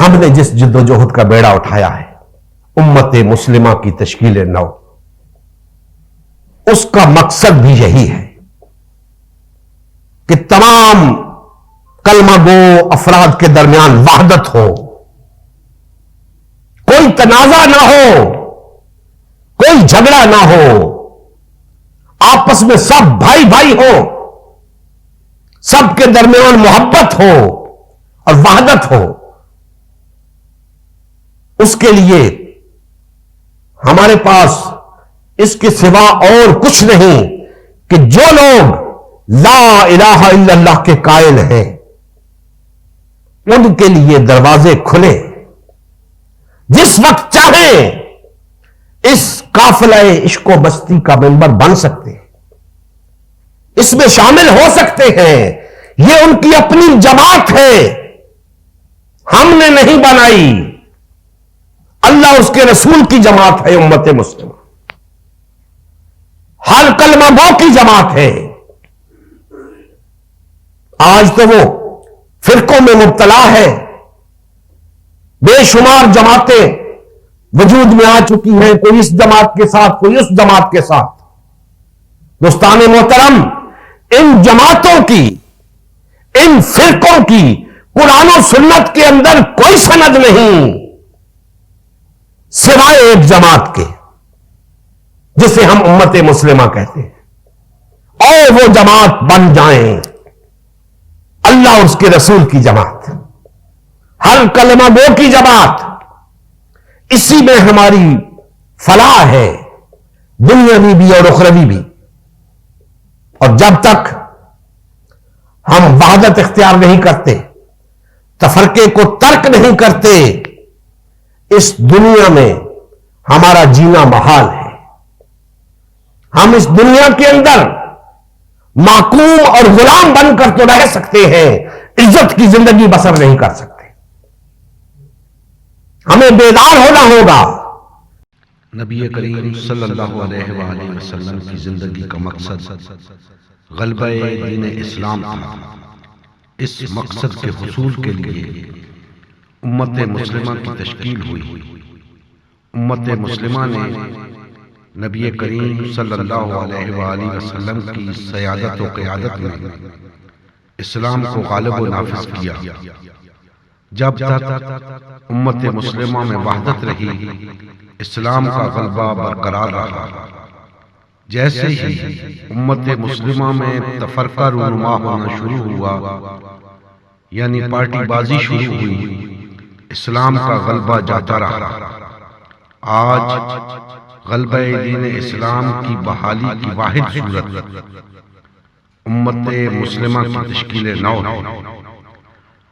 हमने जिस जद्दोजहद का बेड़ा उठाया है, उम्मत मुस्लिमा की तश्कील नौ, उसका मकसद भी यही है कि तमाम कलमा गो अफराद के दरमियान वहदत हो। कोई तनाजा ना हो, कोई झगड़ा ना हो, आपस में सब भाई भाई हो सबके दरमियान मोहब्बत हो और वहदत हो। उसके लिए हमारे पास इसके सिवा और कुछ नहीं कि जो लोग ला इलाहा इल्लल्लाह के कायल हैं, उनके लिए दरवाजे खुले। जिस वक्त चाहे इस काफिला इश्को बस्ती का मेंबर बन सकते हैं, इसमें शामिल हो सकते हैं। यह उनकी अपनी जमात है। हमने नहीं बनाई। अल्लाह उसके रसूल की जमात है, उम्मत मुस्लिम। हर कलमा गो की जमात है। आज तो वो फिरकों में मुबतला है। बेशुमार जमातें वजूद में आ चुकी हैं, कोई इस जमात के साथ, कोई उस जमात के साथ। दोस्तान मोहतरम, इन जमातों की, इन फिरकों की, कुरान सुन्नत के अंदर कोई सनद नहीं। सिवाय एक जमात के, जिसे हम उम्मत मुस्लिमा कहते हैं। और वो जमात बन जाए। अल्लाह उसके रसूल की जमात। हर कलमा गो की जमात। इसी में हमारी फलाह है, दुनियावी भी और उखरवी भी। और जब तक हम वहादत इख्तियार नहीं करते तफरके को तर्क नहीं करते इस दुनिया में हमारा जीना महाल है। हम इस दुनिया के अंदर माकूम और गुलाम बनकर तो रह सकते हैं, इज़्ज़त की ज़िंदगी बसर नहीं कर सकते। हमें बेदार होना होगा। नबी करीम सल्लल्लाहु अलैहि वसल्लम की ज़िंदगी का मकसद गलबा दीन इस्लाम था। इस मकसद के हसूल के लिए उम्मत मुस्लिमा की तश्कील हुई। उम्मत मुस्लिमा ने नबी करीम सल्लल्लाहु अलैहि वसल्लम की सयादत व क़यादत में इस्लाम को गालब व नाफिज किया। जब तक उम्मत मुस्लिमा में वहदत रही इस्लाम का गलबा बरकरार रहा। जैसे ही उम्मत मुस्लिमा में तफरका रूनुमा होना शुरू हुआ यानी पार्टीबाजी शुरू हुई। इस्लाम का गलबा जाता रहा। आज गलबा दीन इस्लाम की बहाली की वाहिद सूरत। उम्मत मुस्लिमा की तश्कील नौ।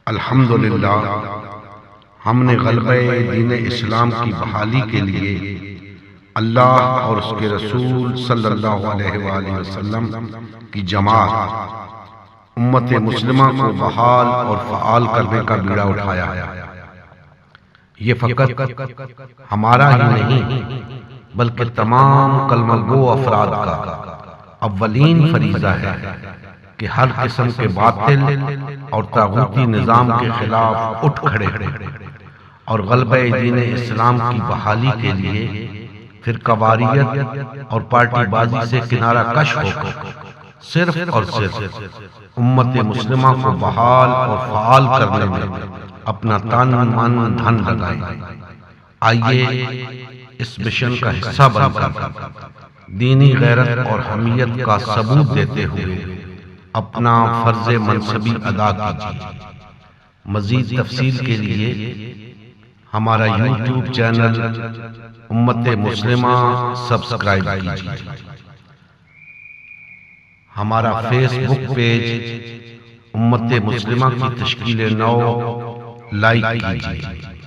अल्हम्दुलिल्लाह, हमने गलबा दीन इस्लाम की बहाली के लिए अल्लाह और उसके रसूल सल्लल्लाहु अलैहि वसल्लम की जमात, उम्मत मुस्लिमा को बहाल और फ़ाल करने का बीड़ा उठाया। ये फकत हमारा ही नहीं बल्कि तमाम कलमगो अफराद का अव्वलीन फरीजा है कि हर किस्म के बातिल और तागूती निज़ाम के खिलाफ उठ खड़े और गलबा दीन इस्लाम की बहाली के लिए फिर कवारियत और पार्टीबाजी से किनारा कश होकर सिर्फ़ और सिर्फ़ उम्मत मुस्लिमा को बहाल और फाल करने में अपना तन मन धन लगाए। आइए इस मिशन का हिस्सा बनकर दीनी गैरत और हमीयत का सबूत देते हुए अपना फ़र्ज़ मनसबी अदा कीजिए। मजीद तफसील के लिए हमारा यूट्यूब चैनल उम्मत मुस्लिमा सब्सक्राइब कीजिए। हमारा फेसबुक पेज उम्मत मुस्लिमा की तश्कील नौ लाइक कीजिए।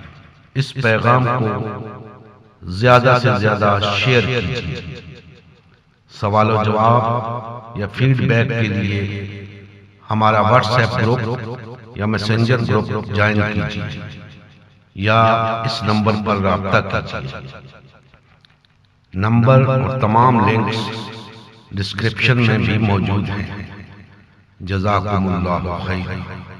इस पैगाम को ज़्यादा से ज़्यादा शेयर कीजिए। सवाल जवाब या फीडबैक के लिए हमारा व्हाट्सएप ग्रुप या मैसेंजर ग्रुप ज्वाइन कीजिए। या इस नंबर पर रब्ता कीजिए। नंबर और तमाम लिंक्स डिस्क्रिप्शन में भी मौजूद हैं। जजाकुमुल्लाह खैर।